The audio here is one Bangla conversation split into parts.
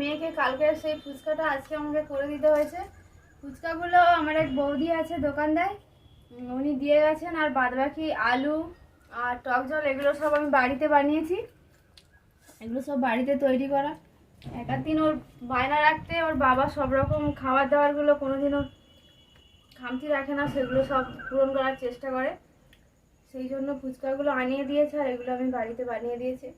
মেয়েকে কালকে সেই ফুচকাটা আজকে আমাকে করে দিতে হয়েছে। ফুচকাগুলো আমার এক বৌদি আছে দোকান দেয় উনি দিয়ে গেছেন আর বাদবাকি আলু আর টক জল, এগুলো সব আমি বাড়িতে বানিয়েছি। এগুলো সব বাড়িতে তৈরি করা। এক আধ দিন ওর বায়না রাখতে ওর বাবা সব রকম খাবার দাবারগুলো কোনোদিনও খামতি রাখে না, সেগুলো সব পূরণ করার চেষ্টা করে। সেই জন্য ফুচকাগুলো আনিয়ে দিয়েছে আর এগুলো আমি বাড়িতে বানিয়ে দিয়েছি।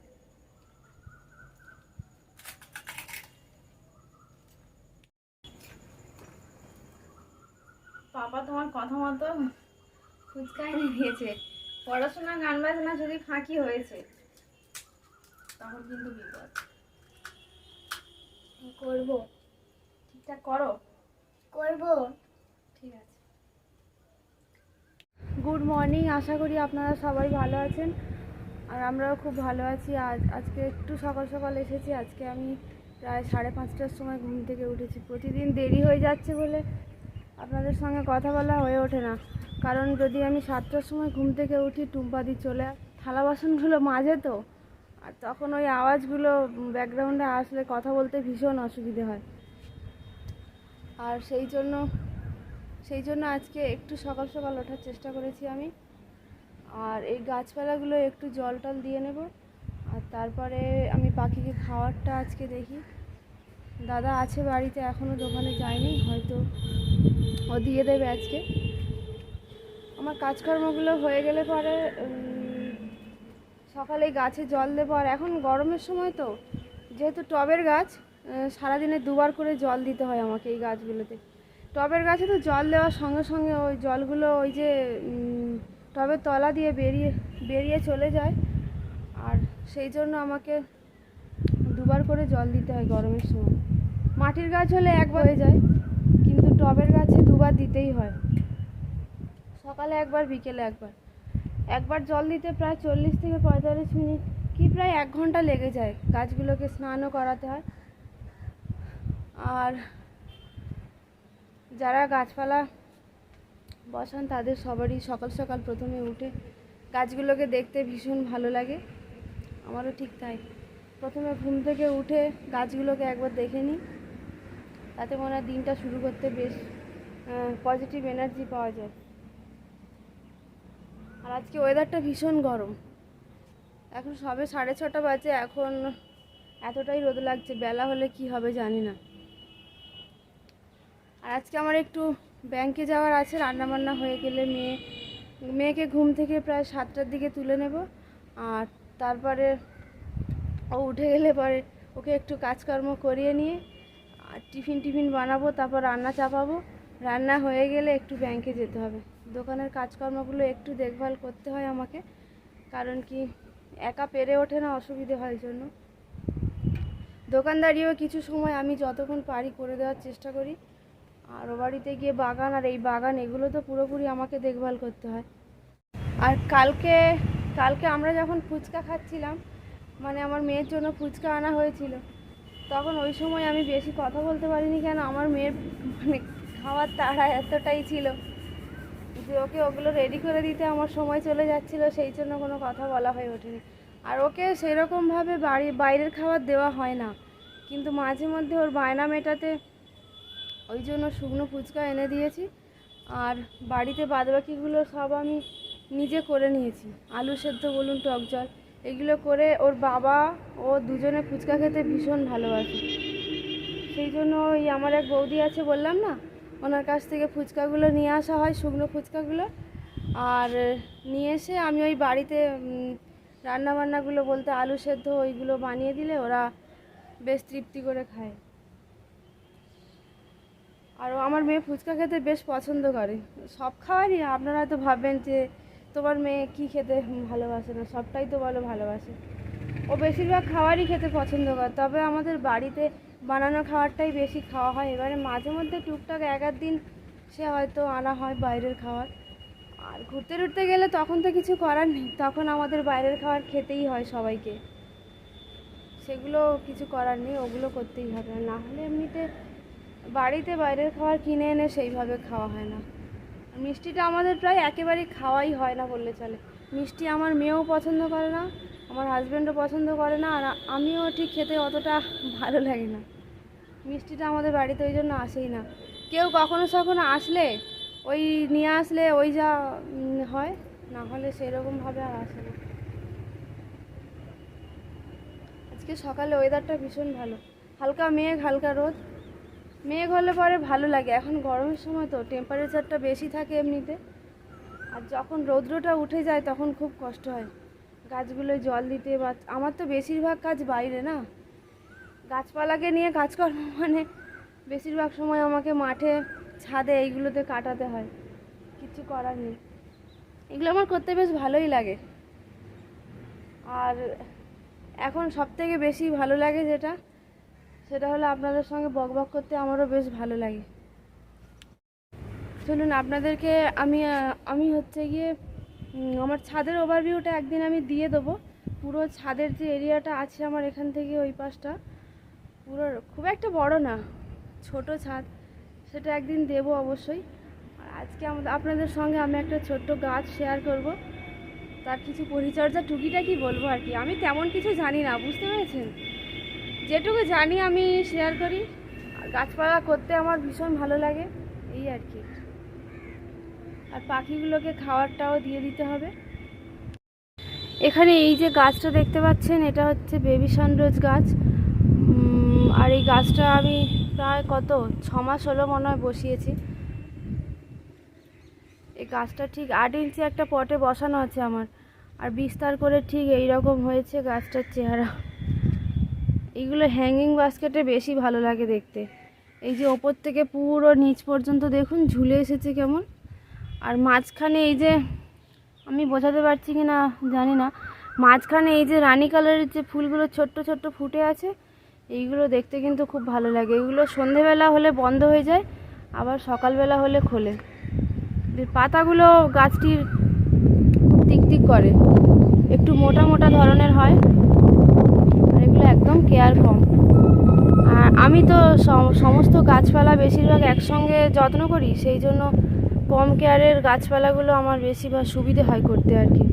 পাপা তোমার কথা মতো ফুচকা এনে দিয়েছে পড়াশোনা গান বাজনা যদি ফাঁকি হয়েছে তখন কিন্তু বিপদ। করব। ঠিকঠাক করো। করব। ঠিক আছে। গুড মর্নিং আশা করি আপনারা সবাই ভালো আছেন। আর আমরাও খুব ভালো আছি। আজ আজকে একটু সকাল সকাল এসেছি। আজকে আমি প্রায় সাড়ে পাঁচটার সময় ঘুম থেকে উঠেছি। প্রতিদিন দেরি হয়ে যাচ্ছে বলে আপনাদের সঙ্গে কথা বলা হয়ে ওঠে না। কারণ যদি আমি সাতটার সময় ঘুম থেকে উঠি টুম্পাদি চলে থালা বাসনগুলো মাঝে তো। আর তখন ওই আওয়াজগুলো ব্যাকগ্রাউন্ডে আসলে কথা বলতে ভীষণ অসুবিধে হয়। আর সেই জন্য সেই জন্য আজকে একটু সকাল সকাল ওঠার চেষ্টা করেছি আমি। আর এই গাছপালাগুলো একটু জল টল দিয়ে নেব। আর তারপরে আমি পাখিকে খাওয়ারটা আজকে দেখি। দাদা আছে বাড়িতে এখনও দোকানে যায়নি, হয়তো ও দিয়ে দেবে আজকে। আমার কাজকর্মগুলো হয়ে গেলে পরে সকালে গাছে জল দেবো, আর এখন গরমের সময় তো, যেহেতু টবের গাছ সারাদিনে দুবার করে জল দিতে হয় আমাকে এই গাছগুলোতে। টবের গাছে তো জল দেওয়ার সঙ্গে সঙ্গে ওই জলগুলো ওই যে টবের তলা দিয়ে বেরিয়ে বেরিয়ে চলে যায়। আর সেই জন্য আমাকে দুবার করে জল দিতে হয় গরমের সময়। মাটির গাছ হলে একবার হয়ে যায়, কিন্তু টবের গাছে দুবার দিতেই হয়। সকালে একবার, বিকেলে একবার। একবার জল দিতে প্রায় চল্লিশ থেকে পঁয়তাল্লিশ মিনিট কি প্রায় এক ঘণ্টা লেগে যায় গাছগুলোকে স্নানও করাতে হয়। আর যারা গাছপালা বসান তাদের সবারই সকাল সকাল প্রথমে উঠে গাছগুলোকে দেখতে ভীষণ ভালো লাগে। আমারও ঠিক তাই। প্রথমে ঘুম থেকে উঠে গাছগুলোকে একবার দেখে নিই। তাতে মনে হয় দিনটা শুরু করতে বেশ পজিটিভ এনার্জি পাওয়া যায়। আর আজকে ওয়েদারটা ভীষণ গরম। এখন সবে সাড়ে ছটা বাজে, এখন এতটাই রোদ লাগছে, বেলা হলে কি হবে জানি না। আর আজকে আমার একটু ব্যাংকে যাওয়ার আছে, রান্নাবান্না হয়ে গেলে মেয়ে, মেয়েকে ঘুম থেকে প্রায় সাতটার দিকে তুলে নেব। আর তারপরে ও উঠে গেলে পরে ওকে একটু কাজকর্ম করিয়ে নিয়ে, আর টিফিন টিফিন বানাবো, তারপর রান্না চাপাবো। রান্না হয়ে গেলে একটু ব্যাংকে যেতে হবে। দোকানের কাজকর্মগুলো একটু দেখভাল করতে হয় আমাকে, কারণ কি একা পেরে ওঠে না, অসুবিধে হয় জন্য। দোকানদারিও কিছু সময় আমি যতক্ষণ পারি করে দেওয়ার চেষ্টা করি। আর ও বাড়িতে গিয়ে বাগান আর এই বাগান, এগুলো তো পুরোপুরি আমাকে দেখভাল করতে হয়। আর কালকে কালকে আমরা যখন ফুচকা খাচ্ছিলাম মানে আমার মেয়ের জন্য ফুচকা আনা হয়েছিল। তখন ওই সময় আমি বেশি কথা বলতে পারিনি কেন? আমার মেয়ের মানে খাওয়ার তাড়া এতটাই ছিল যে ওকে ওগুলো রেডি করে দিতে আমার সময় চলে যাচ্ছিল, সেই জন্য কোনো কথা বলা হয়ে ওঠেনি। আর ওকে সেরকমভাবে বাড়ি, বাইরের খাবার দেওয়া হয় না। কিন্তু মাঝে মধ্যে ওর বায়না মেটাতে ওই জন্য শুকনো ফুচকা এনে দিয়েছি। আর বাড়িতে বাদবাকিগুলো সব আমি নিজে করে নিয়েছি। আলু সেদ্ধ, বলুন, টক জল। এগুলো করে ওর বাবা ও দুজনে ফুচকা খেতে ভীষণ ভালোবাসে। সেই জন্য ওই আমার এক বৌদি আছে বললাম না, ওনার কাছ থেকে ফুচকাগুলো নিয়ে আসা হয়, শুকনো ফুচকাগুলো। আর নিয়ে এসে আমি ওই বাড়িতে রান্নাবান্নাগুলো বলতে আলু সেদ্ধ ওইগুলো বানিয়ে দিলে ওরা বেশ তৃপ্তি করে খায়। আর আমার মেয়ে ফুচকা খেতে বেশ পছন্দ করে। সব খাবারই আপনারা হয়তো ভাববেন যে তোমার মেয়ে কি খেতে ভালোবাসে না? সবটাই তো বলো ভালোবাসে। ও বেশিরভাগ খাবারই খেতে পছন্দ করে, তবে আমাদের বাড়িতে বানানো খাবারটাই বেশি খাওয়া হয়। এবারে মাঝে মধ্যে টুকটাক এক দিন সে হয়তো আনা হয় বাইরের খাবার। আর ঘুরতে টুরতে গেলে তখন তো কিছু করার নেই, তখন আমাদের বাইরের খাবার খেতেই হয় সবাইকে। সেগুলো কিছু করার নেই, ওগুলো করতেই হবে। না হলে এমনিতে বাড়িতে বাইরের খাবার কিনে এনে সেইভাবে খাওয়া হয় না। মিষ্টিটা আমাদের প্রায় একেবারেই খাওয়াই হয় না বললে চলে। মিষ্টি আমার মেয়েও পছন্দ করে না, আমার হাজব্যান্ডও পছন্দ করে না, আর আমিও ঠিক খেতে অতটা ভালো লাগে না। মিষ্টিটা আমাদের বাড়িতে ওই জন্য আসেই না। কেউ কখনো সখনো আসলে, ওই নিয়ে আসলে ওই যা হয়, না হলে সেরকমভাবে আর আসে না। আজকে সকালে ওয়েদারটা ভীষণ ভালো। হালকা মেঘ, হালকা রোদ। মেঘ হলে পরে ভালো লাগে। এখন গরমের সময় তো টেম্পারেচারটা বেশি থাকে এমনিতে। আর যখন রৌদ্রটা উঠে যায় তখন খুব কষ্ট হয়। গাছগুলোয় জল দিতে বা আমার তো বেশিরভাগ কাজ বাইরে না। গাছপালাকে নিয়ে কাজকর্ম মানে বেশিরভাগ সময় আমাকে মাঠে ছাদে এইগুলোতে কাটাতে হয়। কিছু করার নেই। এগুলো আমার করতে বেশ ভালোই লাগে। আর এখন সবথেকে বেশি ভালো লাগে যেটা সেটা হলো আপনাদের সঙ্গে বকবক করতে আমারও বেশ ভালো লাগে। চলুন আপনাদেরকে আমি আমি হচ্ছে গিয়ে আমার ছাদের ওভারভিউটা একদিন আমি দিয়ে দেবো। পুরো ছাদের যে এরিয়াটা আছে আমার এখান থেকে ওই পাশটা। পুরো খুব একটা বড় না, ছোট ছাদ, সেটা একদিন দেবো অবশ্যই। আর আজকে আমাদের আপনাদের সঙ্গে আমি একটা ছোট্ট গাছ শেয়ার করব। তার কিছু পরিচর্যা টুকিটাকি বলব আর কি। আমি তেমন কিছু জানি না, বুঝতে পেরেছেন? যেটুকু জানি আমি শেয়ার করি। গাছপালা করতে আমার ভীষণ ভালো লাগে, এই আর কি। আর পাখিগুলোকে খাবারটাও দিয়ে দিতে হবে। এখানে এই যে গাছটা দেখতে পাচ্ছেন, এটা হচ্ছে বেবি সানরোজ গাছ। আর এই গাছটা আমি প্রায় কত ছ মাস হলো মনে হয় বসিয়েছি। এই গাছটা ঠিক আট ইঞ্চি একটা পটে বসানো আছে আমার। আর বিস্তার করে ঠিক এই রকম হয়েছে গাছটার চেহারা। এইগুলো হ্যাঙ্গিং বাস্কেটে বেশি ভালো লাগে দেখতে। এই যে ওপর থেকে পুরো নিচ পর্যন্ত দেখুন, ঝুলে এসেছে কেমন। আর মাঝখানে এই যে, আমি বোঝাতে পারছি কি না জানি না। মাঝখানে এই যে রানী কালারের যে ফুলগুলো ছোট্ট ছোট্ট ফুটে আছে, এইগুলো দেখতে কিন্তু খুব ভালো লাগে। এগুলো সন্ধেবেলা হলে বন্ধ হয়ে যায়, আবার সকালবেলা হলে খোলে। পাতাগুলো গাছটির টিকটিক করে, একটু মোটা মোটা ধরনের হয়। একদম কেয়ার কম। আর আমি তো সমস্ত গাছপালা বেশিরভাগ একসঙ্গে যত্ন করি, সেই জন্য কম কেয়ারের গাছপালাগুলো আমার বেশি বা সুবিধে হয় করতে আর কি।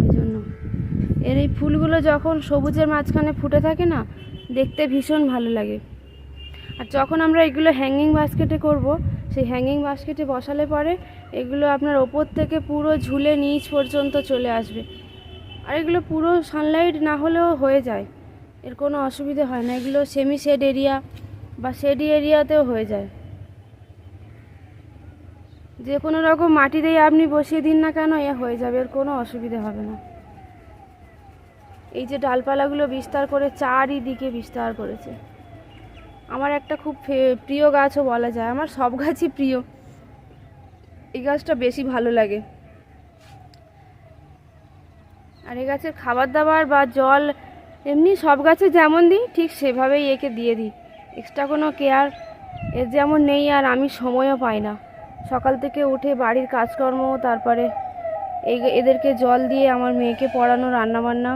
ওই জন্য। এর এই ফুলগুলো যখন সবুজের মাঝখানে ফুটে থাকে না, দেখতে ভীষণ ভালো লাগে। আর যখন আমরা এগুলো হ্যাঙ্গিং বাস্কেটে করব, সেই হ্যাঙ্গিং বাস্কেটে বসালে পরে এগুলো আপনার ওপর থেকে পুরো ঝুলে নিচ পর্যন্ত চলে আসবে। আর এগুলো পুরো সানলাইট না হলেও হয়ে যায়। এর কোনো অসুবিধে হয় না। এগুলো সেমি শেড এরিয়া বা শেডি এরিয়াতেও হয়ে যায়। যে কোনো রকম মাটি দিয়ে আপনি বসিয়ে দিন না কেন, এ হয়ে যাবে, এর কোনো অসুবিধে হবে না। এই যে ডালপালাগুলো বিস্তার করে চারিদিকে বিস্তার করেছে। আমার একটা খুব প্রিয় গাছও বলা যায়। আমার সব গাছই প্রিয়। এই গাছটা বেশি ভালো লাগে। আর এই গাছের খাবার দাবার বা জল এমনি সব গাছে যেমন দিই, ঠিক সেভাবেই একে দিয়ে দিই। এক্সট্রা কোনো কেয়ার এর যেমন নেই আর আমি সময়ও পাই না। সকাল থেকে উঠে বাড়ির কাজকর্ম, তারপরে এই এদেরকে জল দিয়ে আমার মেয়েকে পড়ানো, রান্নাবান্না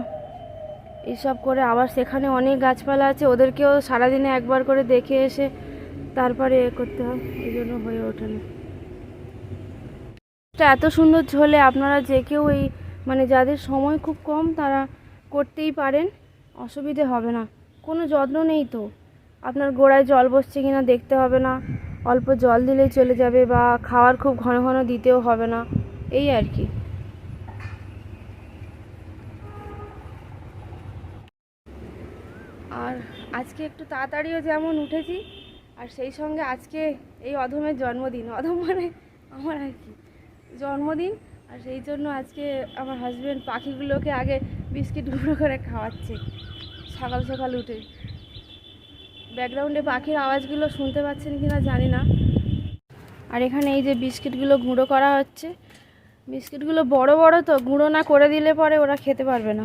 এইসব করে আবার সেখানে অনেক গাছপালা আছে, ওদেরকেও সারাদিনে একবার করে দেখে এসে তারপরে এ করতে হয়, এই জন্য হয়ে ওঠে না। এত সুন্দর ঝোলে আপনারা যে কেউ এই মানে যাদের সময় খুব কম তারা করতেই পারেন। অসুবিধে হবে না। কোনো যত্ন নেই তো। আপনার গোড়ায় জল বসছে কি না দেখতে হবে না। অল্প জল দিলেই চলে যাবে বা খাওয়ার খুব ঘন ঘন দিতেও হবে না। এই আর কি। আর আজকে একটু তাড়াতাড়িও যেমন উঠেছি, আর সেই সঙ্গে আজকে এই অধমের জন্মদিন। অধম মানে আমার আর কি। জন্মদিন আর সেই জন্য আজকে আমার হাজব্যান্ড পাখিগুলোকে আগে বিস্কিট গুঁড়ো করে খাওয়াচ্ছে সকাল সকাল উঠে। ব্যাকগ্রাউন্ডে পাখির আওয়াজগুলো শুনতে পাচ্ছেন কি না জানি না। আর এখানে এই যে বিস্কিটগুলো গুঁড়ো করা হচ্ছে বিস্কিটগুলো বড় বড় তো গুঁড়ো না করে দিলে পরে ওরা খেতে পারবে না।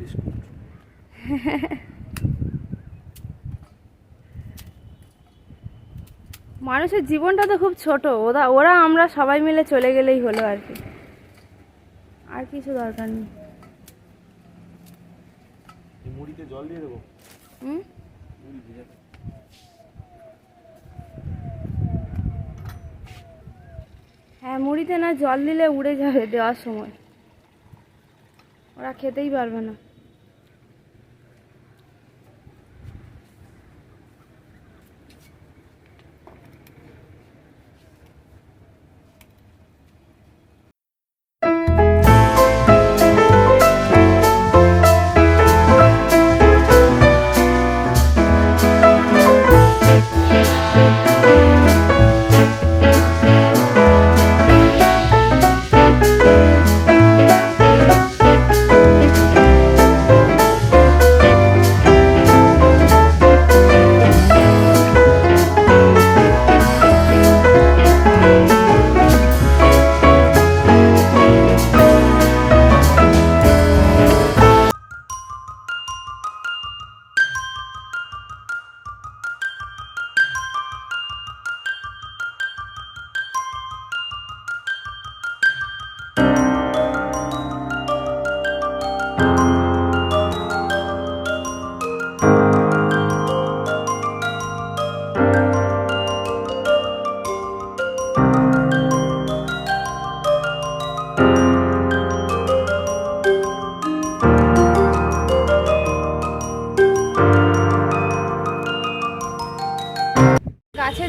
বিস্কুট। মানুষের জীবনটা তো খুব ছোট। ওরা ওরা আমরা সবাই মিলে চলে গেলেই হলো আর কি। আর কিছু দরকার নেই। মুড়িতে জল দিয়ে দেবো? হুম? হ্যাঁ মুড়িতে না জল দিলে উড়ে যাবে দেওয়ার সময়। ওরা খেতেই পারবে না।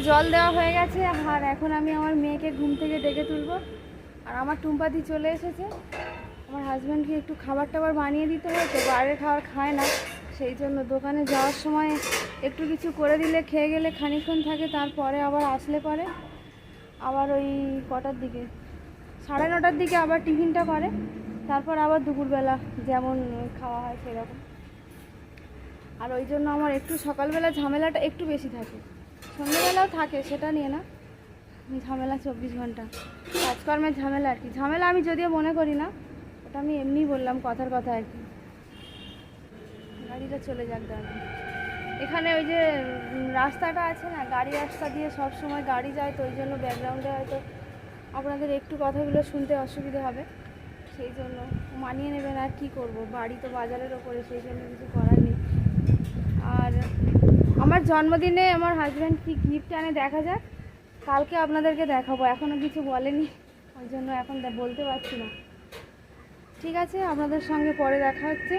জল দেওয়া হয়ে গেছে, আর এখন আমি আমার মেয়েকে ঘুম থেকে ডেকে তুলবো। আর আমার টুম্পাদি চলে এসেছে। আমার হাজব্যান্ডকে একটু খাবার টাবার বানিয়ে দিতে হয়, তো বাইরের খাবার খায় না। সেই জন্য দোকানে যাওয়ার সময় একটু কিছু করে দিলে, খেয়ে গেলে খানিকক্ষণ থাকে, তারপরে আবার আসলে পরে। আবার ওই কটার দিকে, সাড়ে নটার দিকে আবার টিফিনটা করে। তারপর আবার দুপুরবেলা যেমন খাওয়া হয় সেরকম। আর ওই জন্য আমার একটু সকালবেলা ঝামেলাটা একটু বেশি থাকে। সন্ধ্যেবেলাও থাকে, সেটা নিয়ে না। ঝামেলা চব্বিশ ঘণ্টা। কাজকর্মের ঝামেলা আর কি। ঝামেলা আমি যদিও মনে করি না ওটা আমি এমনিই বললাম কথার কথা আর কি। গাড়িটা চলে যাক দাঁড়ান এখানে ওই যে রাস্তাটা আছে না, গাড়ি রাস্তা দিয়ে সব সময় গাড়ি যায়, তো ওই জন্য ব্যাকগ্রাউন্ডে হয়তো আপনাদের একটু কথাগুলো শুনতে অসুবিধে হবে। সেই জন্য মানিয়ে নেবেন আর কি করব। বাড়ি তো বাজারের ওপরে, সেই জন্য কিছু করার নেই। আর আমার জন্মদিনে আমার হাজব্যান্ড কি গিফট আনে দেখা যাক। কালকে আপনাদেরকে দেখাবো এখনও কিছু বলেনি, ওই জন্য এখন বলতে পারছি না। ঠিক আছে, আপনাদের সঙ্গে পরে দেখা হচ্ছে।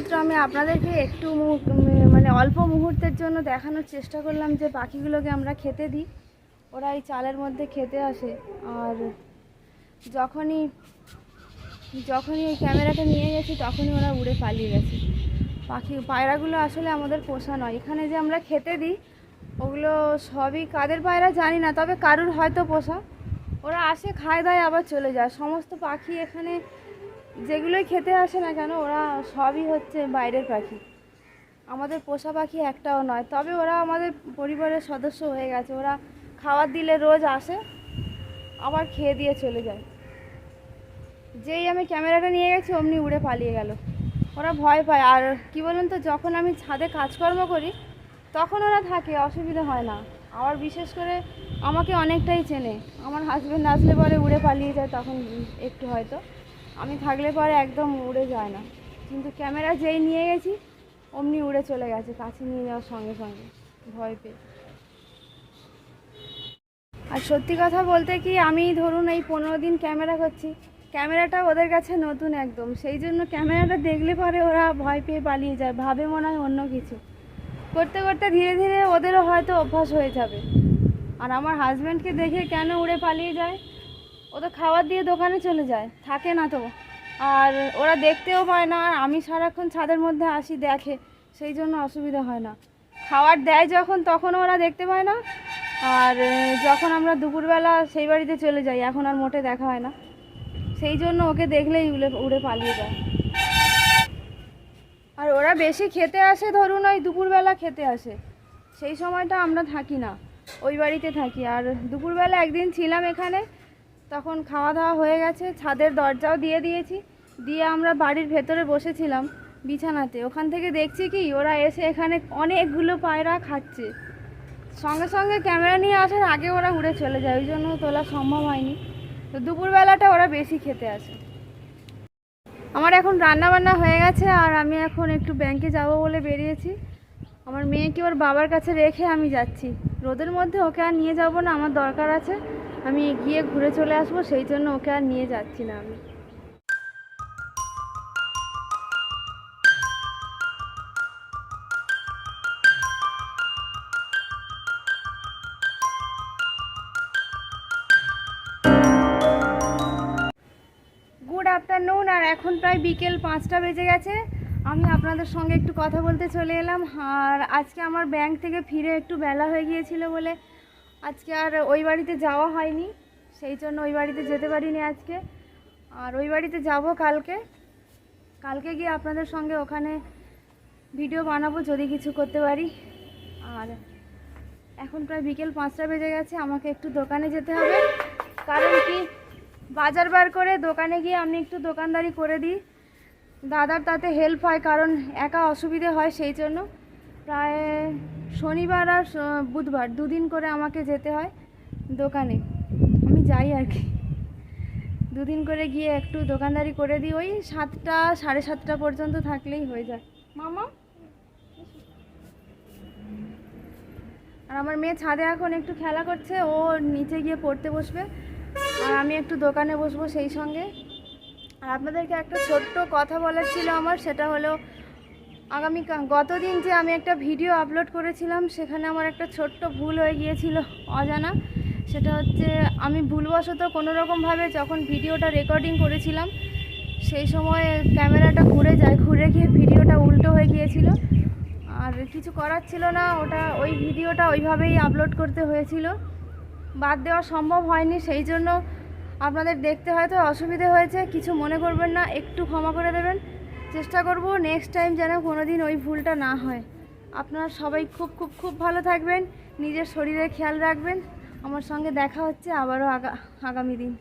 এইমাত্র আমি আপনাদেরকে একটু মানে অল্প মুহূর্তের জন্য দেখানোর চেষ্টা করলাম যে পাখিগুলোকে আমরা খেতে দিই। ওরা এই চালের মধ্যে খেতে আসে। আর যখনই যখনই এই ক্যামেরাটা নিয়ে গেছি, তখনই ওরা উড়ে পালিয়ে গেছে। পাখি, পায়রাগুলো আসলে আমাদের পোষা নয়। এখানে যে আমরা খেতে দিই, ওগুলো সবই কাদের পায়রা জানি না, তবে কারুর হয়তো পোষা। ওরা আসে, খায় দায় আবার চলে যায়। সমস্ত পাখি এখানে যেগুলোই খেতে আসে না কেন, ওরা সবই হচ্ছে বাইরের পাখি। আমাদের পোষা পাখি একটাও নয়, তবে ওরা আমাদের পরিবারের সদস্য হয়ে গেছে। ওরা খাবার দিলে রোজ আসে, আবার খেয়ে দিয়ে চলে যায়। যেই আমি ক্যামেরাটা নিয়ে গেছি, অমনি উড়ে পালিয়ে গেল। ওরা ভয় পায়, আর কি বলুন তো, যখন আমি ছাদে কাজকর্ম করি, তখন ওরা থাকে, অসুবিধা হয় না। আবার বিশেষ করে আমাকে অনেকটাই চেনে। আমার হাজব্যান্ড আসলে পরে উড়ে পালিয়ে যায় তখন একটু হয়তো। আমি থাকলে পরে একদম উড়ে যায় না। কিন্তু ক্যামেরা যেই নিয়ে গেছি, অমনি উড়ে চলে গেছে, কাছে নিয়ে যাওয়ার সঙ্গে সঙ্গে, ভয় পেয়ে। আর সত্যি কথা বলতে কি, আমি ধরুন এই পনেরো দিন ক্যামেরা করছি, ক্যামেরাটা ওদের কাছে নতুন একদম। সেই জন্য ক্যামেরাটা দেখলে পরে ওরা ভয় পেয়ে পালিয়ে যায়, ভাবে মনে হয় অন্য কিছু। করতে করতে ধীরে ধীরে ওদেরও হয়তো অভ্যাস হয়ে যাবে। আর আমার হাজব্যান্ডকে দেখে কেন উড়ে পালিয়ে যায়? ও তো খাবার দিয়ে দোকানে চলে যায়, থাকে না তো। আর ওরা দেখতেও পায় না, আর আমি সারাক্ষণ ছাদের মধ্যে আসি দেখে, সেই জন্য অসুবিধা হয় না। খাবার দেয় যখন, তখন ওরা দেখতে পায় না। আর যখন আমরা দুপুরবেলা সেই বাড়িতে চলে যাই, এখন আর মোটে দেখা হয় না। সেই জন্য ওকে দেখলেই উড়ে উড়ে পালিয়ে যায়। আর ওরা বেশি খেতে আসে, ধরুন ওই দুপুরবেলা খেতে আসে। সেই সময়টা আমরা থাকি না, ওই বাড়িতে থাকি। আর দুপুরবেলা একদিন ছিলাম এখানে তখন খাওয়া দাওয়া হয়ে গেছে, ছাদের দরজাও দিয়ে দিয়েছি। দিয়ে আমরা বাড়ির ভেতরে বসেছিলাম বিছানাতে। ওখান থেকে দেখছি কি, ওরা এসে এখানে অনেকগুলো পায়রা খাচ্ছে। সঙ্গে সঙ্গে ক্যামেরা নিয়ে আসার আগে ওরা উড়ে চলে যায়, ওই জন্য তোলা সম্ভব হয়নি। তো দুপুরবেলাটা ওরা বেশি খেতে আসে। আমার এখন রান্না বান্না হয়ে গেছে, আর আমি এখন একটু ব্যাংকে যাব বলে বেরিয়েছি। আমার মেয়েকে ওর বাবার কাছে রেখে আমি যাচ্ছি। রোদের মধ্যে ওকে আর নিয়ে যাব না, আমার দরকার আছে। আমি গিয়ে ঘুরে চলে আসব, সেই জন্য ওকে আর নিয়ে যাচ্ছি না আমি। গুড আফটারনুন আর এখন প্রায় বিকেল পাঁচটা বেজে গেছে। আমি আপনাদের সঙ্গে একটু কথা বলতে চলে এলাম। আর আজকে আমার ব্যাংক থেকে ফিরে একটু বেলা হয়ে গিয়েছিল বলে আজকে আর ওই বাড়িতে যাওয়া হয়নি, সেই জন্য ওই বাড়িতে যেতে পারিনি আজকে। আর ওই বাড়িতে যাব কালকে। কালকে গিয়ে আপনাদের সঙ্গে ওখানে ভিডিও বানাবো যদি কিছু করতে পারি। আর এখন প্রায় বিকেল পাঁচটা বেজে গেছে, আমাকে একটু দোকানে যেতে হবে। কারণ কি? বাজার বার করে দোকানে গিয়ে আমি একটু দোকানদারি করে দিই। দাদার তাতে হেল্প হয়, কারণ একা অসুবিধে হয় সেই জন্য। প্রায় শনিবার আর বুধবার দুদিন করে আমাকে যেতে হয় দোকানে। আমি যাই আর কি। দুদিন করে গিয়ে একটু দোকানদারি করে দিই, ওই সাতটা, সাড়ে সাতটা পর্যন্ত থাকলেই হয়ে যায়। মামা? আর আমার মেয়ে ছাদে এখন একটু খেলা করছে, ও নিচে গিয়ে পড়তে বসবে। আর আমি একটু দোকানে বসবো সেই সঙ্গে। আর আপনাদেরকে একটা ছোট্ট কথা বলার ছিল আমার, সেটা হলো আগামী গতদিন যে আমি একটা ভিডিও আপলোড করেছিলাম, সেখানে আমার একটা ছোট্ট ভুল হয়ে গিয়েছিল, অজানা। সেটা হচ্ছে, আমি ভুলবশত কোনো রকমভাবে যখন ভিডিওটা রেকর্ডিং করেছিলাম, সেই সময় ক্যামেরাটা ঘুরে যায়, ঘুরে গিয়ে ভিডিওটা উল্টো হয়ে গিয়েছিল। আর কিছু করার ছিল না, ওটা, ওই ভিডিওটা ওইভাবেই আপলোড করতে হয়েছিল। বাদ দেওয়া সম্ভব হয়নি, সেই জন্য আপনাদের দেখতে হয়তো অসুবিধে হয়েছে, কিছু মনে করবেন না, একটু ক্ষমা করে দেবেন। চেষ্টা করব নেক্সট টাইম যেন কোনো দিন ওই ভুলটা না হয়। আপনারা সবাই খুব খুব খুব ভালো থাকবেন, নিজের শরীরের খেয়াল রাখবেন। আমার সঙ্গে দেখা হচ্ছে আবারও আগা আগামী দিন।